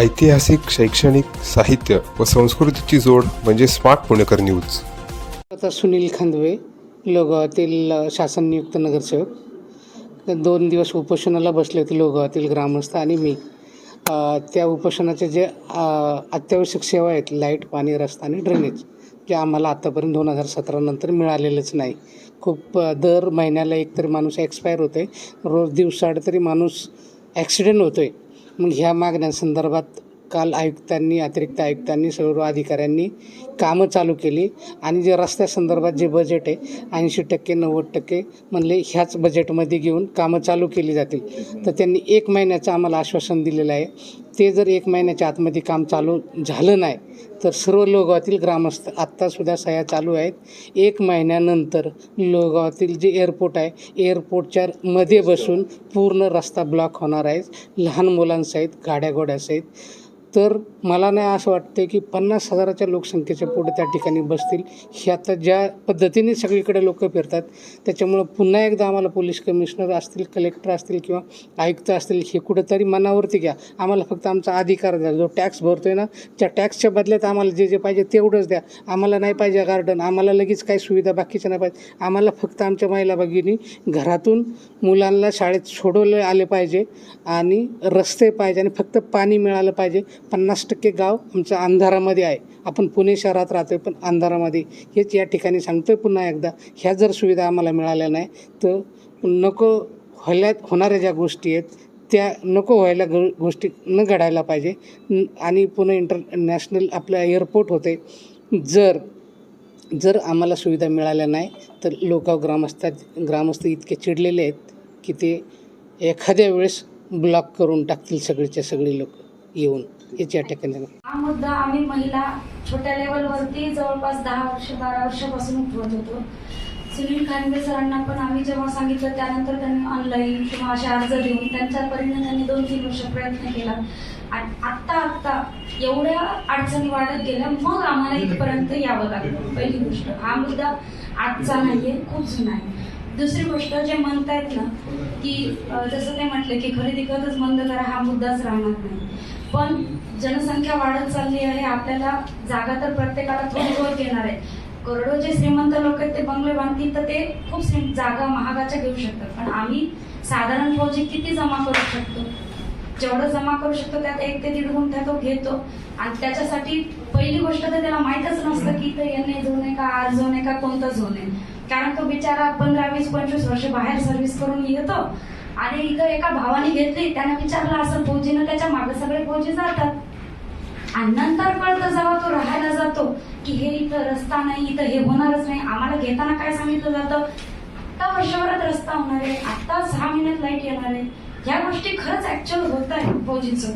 ऐतिहासिक शैक्षणिक साहित्य व संस्कृतीची जोड म्हणजे स्मार्ट पुणेकर न्यूज. आता सुनील खांदवे लोगावातील शासन नियुक्त नगरसेवक. दोन दिवस उपोषणाला बसले होते लोगावातील ग्रामस्थ आणि मी. त्या उपोषणाचे जे अत्यावश्यक सेवा आहेत लाइट पाणी रस्ता आणि ड्रेनेज जे आम्हाला आत्तापर्यंत दोन हजार सतरा नंतर मिळालेलंच नाही. खूप दर महिन्याला एक तरी माणूस एक्सपायर होतो आहे रोज दिवसाआड तरी माणूस ॲक्सिडेंट होतो आहे मग ह्या मागण्यांसंदर्भात काल आयुक्तांनी अतिरिक्त आयुक्तांनी सर्व अधिकाऱ्यांनी कामं चालू केली. आणि जे रस्त्यासंदर्भात जे बजेट आहे ऐंशी टक्के नव्वद टक्के म्हणले ह्याच बजेटमध्ये घेऊन कामं चालू केली जातील. तर त्यांनी एक महिन्याचं आम्हाला आश्वासन दिलेलं आहे. ते जर एक महिन्याच्या आतमध्ये काम चालू झालं नाही तर सर्व लोगावातील ग्रामस्थ आत्तासुद्धा सह्या चालू आहेत. एक महिन्यानंतर लोगावातील जे एअरपोर्ट आहे एअरपोर्टच्या मध्ये बसून पूर्ण रस्ता ब्लॉक होणार आहे. लहान मुलांसहित गाड्या घोड्यासहित तर मला नाही असं वाटतं की पन्नास हजाराच्या लोकसंख्येच्या पुढे त्या ठिकाणी बसतील. हे आता ज्या पद्धतीने सगळीकडे लोक फिरतात त्याच्यामुळं पुन्हा एकदा आम्हाला पोलीस कमिशनर असतील कलेक्टर असतील किंवा आयुक्त असतील हे कुठंतरी मनावरती घ्या. आम्हाला फक्त आमचा अधिकार द्या. जो टॅक्स भरतो आहे ना त्या टॅक्सच्या बदल्यात आम्हाला जे जे पाहिजे तेवढंच द्या. आम्हाला नाही पाहिजे गार्डन आम्हाला लगेच काही सुविधा बाकीच्या नाही पाहिजे. आम्हाला फक्त आमच्या महिला भगिनी घरातून मुलांना शाळेत सोडवले आले पाहिजे आणि रस्ते पाहिजे आणि फक्त पाणी मिळालं पाहिजे. पन्नास टक्के गाव आमचं अंधारामध्ये आहे. आपण पुणे शहरात राहतोय पण अंधारामध्ये. हेच या ठिकाणी सांगतोय पुन्हा एकदा. ह्या जर सुविधा आम्हाला मिळाल्या नाही तर नको व्हायला होणाऱ्या ज्या गोष्टी आहेत त्या नको व्हायला गो गोष्टी न घडायला पाहिजे. आणि पुणे इंटरनॅशनल आपलं एअरपोर्ट होते. जर जर आम्हाला सुविधा मिळाल्या नाही तर लोक ग्रामस्थात ग्रामस्थ इतके चिडलेले आहेत की ते एखाद्या वेळेस ब्लॉक करून टाकतील सगळीच्या सगळी लोक येऊन. याची अटक केली हा मुद्दा आम्ही महिला छोट्या लेवलवरती जवळपास दहा वर्ष बारा वर्षापासून उठवत होतो. सुनील खानवे सरांना पण आम्ही जेव्हा सांगितलं त्यानंतर त्यांनी ऑनलाईन किंवा असे अर्ज देऊन त्यांच्या परीने त्यांनी दोन तीन वर्ष प्रयत्न केला. आणि आत्ता आत्ता एवढ्या अडचणी वाढत गेल्या मग आम्हाला इथपर्यंत यावं लागलं पहिली गोष्ट. हा मुद्दा आजचा नाहीये खूप जुना आहे. दुसरी गोष्ट जे म्हणतायत ना की जसं ते म्हटलं की खरेदी खतच बंद करा हा मुद्दाच राहणार नाही. पण जनसंख्या वाढत चालली आहे आपल्याला जागा तर प्रत्येकाला थोडी थोडी घेणार आहे. करोडो जे श्रीमंत लोक आहेत ते बंगले बांधतील तर ते खूप जागा महागाच्या घेऊ शकतात. पण आम्ही साधारण फौजी किती जमा करू शकतो? जेवढं जमा करू शकतो त्यात एक ते दीड गुंठा तो घेतो. आणि त्याच्यासाठी पहिली गोष्ट तर त्याला माहीतच नसतं की इथं एन ए झोन आहे का आर झोन आहे का कोणता झोन आहे कारण तो बिचारा पंधरा वीस पंचवीस वर्ष बाहेर सर्व्हिस करून येतो. आणि इथं एका भावाने घेतली त्यानं विचारलं असं फौजीनं त्याच्यामागे सगळे फौजी जातात. आणि नंतर कळतं जेव्हा तो राहायला जातो की हे इथं रस्ता नाही इथं हे होणारच नाही. आम्हाला घेताना काय सांगितलं जातं? आता वर्षभरात रस्ता होणार आहे. आता सहा महिन्यात लाइट येणार आहे. ह्या गोष्टी खरंच ऍक्च्युअल होत आहे फौजीचं